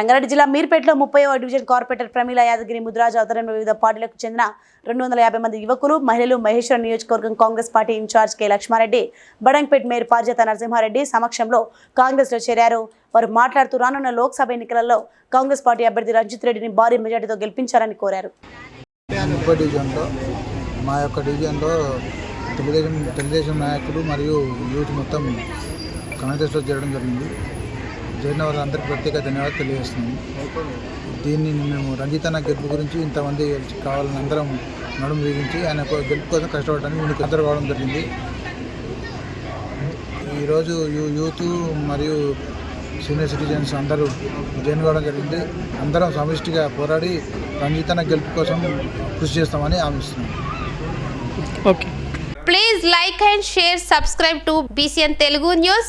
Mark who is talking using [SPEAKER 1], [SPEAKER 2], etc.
[SPEAKER 1] రంగారెడ్డి జిల్లా మీర్పేటలో ముప్పై డివిజన్ కార్పొరేటర్ ప్రమీల యాదగిరి ముద్రాజ్ ఆధ్వర్యంలో వివిధ పార్టీలకు చెందిన రెండు వందల యాభై మంది యువకులు మహిళలు మహేశ్వరం నియోజకవర్గం Congress party incharge K Laxma Reddy Badangpet mayor Parijatha Narasimha Reddy సమక్షంలో కాంగ్రెస్లో చేరారు. వారు మాట్లాడుతూ రానున్న లోక్సభ ఎన్నికలలో కాంగ్రెస్ పార్టీ అభ్యర్థి రంజిత్ రెడ్డిని భారీ మెజార్టీతో గెలిపించాలని కోరారు.
[SPEAKER 2] మా యొక్క డివిజన్లో తెలుగుదేశం తెలుగుదేశం నాయకులు మరియు యూత్ మొత్తం కాంగ్రెస్లో చేరడం జరిగింది. చేరిన వారందరికీ ప్రత్యేక ధన్యవాదాలు తెలియజేస్తున్నాము దీన్ని మేము రంజిత్ అన్న గెలుపు గురించి ఇంతమంది కావాలని అందరం నడుము బిగించి ఆయన గెలుపు కోసం కష్టపడడానికి ముందుకు అందరూ కావడం జరిగింది. ఈరోజు యూ యూత్ మరియు సీనియర్ సిటిజన్స్ అందరూ జాయిన్ కావడం జరిగింది. అందరం సమిష్టిగా పోరాడి రంజితన గెలుపు కోసం కృషి చేస్తామని హామీస్తున్నాం
[SPEAKER 3] Please like and share, subscribe to BCN Telugu News.